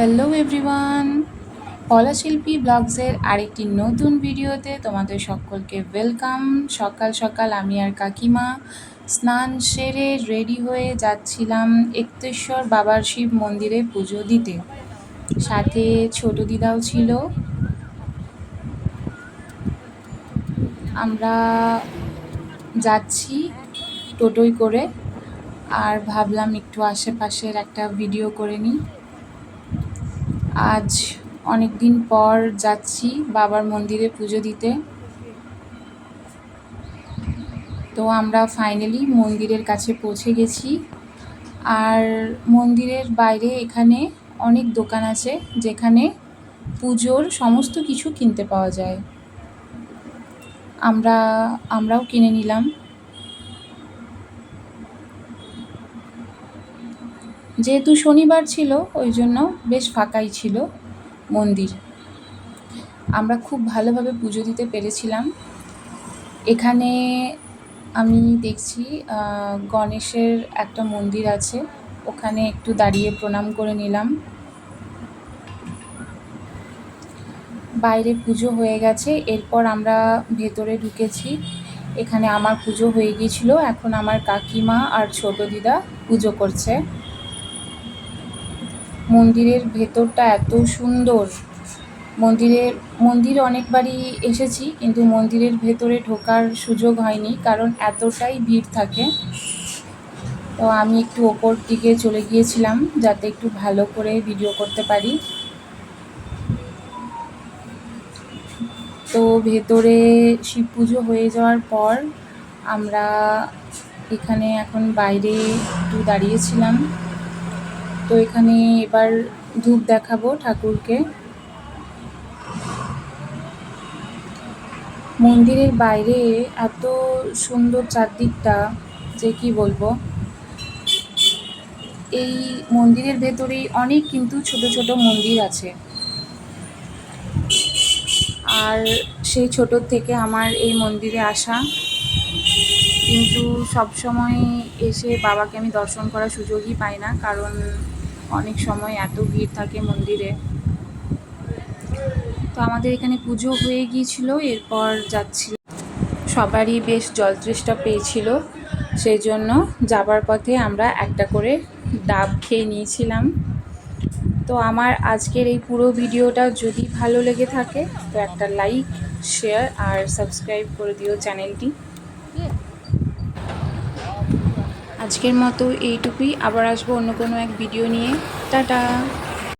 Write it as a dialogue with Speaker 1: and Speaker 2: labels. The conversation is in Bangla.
Speaker 1: হ্যালো এভরিওয়ান, কলাশিল্পী ব্লগসের আরেকটি নতুন ভিডিওতে তোমাদের সকলকে ওয়েলকাম। সকাল সকাল আমি আর কাকিমা স্নান সেরে রেডি হয়ে যাচ্ছিলাম একতেশ্বর বাবার শিব মন্দিরে পুজো দিতে। সাথে ছোট দিদাও ছিল। আমরা যাচ্ছি টোটোয় করে, আর ভাবলাম একটু আশেপাশের একটা ভিডিও করে নিই। আজ অনেক দিন পর যাচ্ছি বাবার মন্দিরে পুজো দিতে। তো আমরা ফাইনালি মন্দিরের কাছে পৌঁছে গেছি। আর মন্দিরের বাইরে এখানে অনেক দোকান আছে যেখানে পুজোর সমস্ত কিছু কিনতে পাওয়া যায়। আমরা, আমরাও কিনে নিলাম। যেহেতু শনিবার ছিল, ওই জন্য বেশ ফাঁকাই ছিল মন্দির। আমরা খুব ভালোভাবে পুজো দিতে পেরেছিলাম। এখানে আমি দেখছি গণেশের একটা মন্দির আছে। ওখানে একটু দাঁড়িয়ে প্রণাম করে নিলাম। বাইরে পুজো হয়ে গেছে, এরপর আমরা ভেতরে ঢুকেছি। এখানে আমার পুজো হয়ে গিয়েছিল। এখন আমার কাকিমা আর ছোট দিদা পুজো করছে। মন্দিরের ভেতরটা এত সুন্দর। মন্দিরের মন্দির অনেকবারই এসেছি, কিন্তু মন্দিরের ভেতরে ঢোকার সুযোগ হয়নি, কারণ এতটাই ভিড় থাকে। তো আমি একটু ওপর দিকে চলে গিয়েছিলাম, যাতে একটু ভালো করে ভিডিও করতে পারি। তো ভেতরে শিব পুজো হয়ে যাওয়ার পর আমরা এখানে এখন বাইরে একটু দাঁড়িয়েছিলাম। তো এখানে এবার ধূপ দেখাবো ঠাকুরকে। মন্দিরের বাইরে এত সুন্দর চারদিকটা, যে কি বলব? এই মন্দিরের ভেতরেই অনেক কিন্তু ছোট ছোট মন্দির আছে। আর সেই ছোট থেকে আমার এই মন্দিরে আসা। কিন্তু সবসময় এসে বাবাকে আমি দর্শন করার সুযোগই পাই না, কারণ অনেক সময় এত ভিড় থাকে মন্দিরে। তো আমাদের এখানে পুজো হয়ে গিয়েছিল, এরপর যাচ্ছিল সবারই বেশ জলতৃষ্টা পেয়েছিল সেই জন্য যাবার পথে আমরা একটা করে ডাব খেয়ে নিয়েছিলাম। তো আমার আজকের এই পুরো ভিডিওটা যদি ভালো লেগে থাকে, তো একটা লাইক, শেয়ার আর সাবস্ক্রাইব করে দিও চ্যানেলটি। আজকের মতো এইটুকুই। আবার আসব অন্য কোনো এক ভিডিও নিয়ে। টাটা!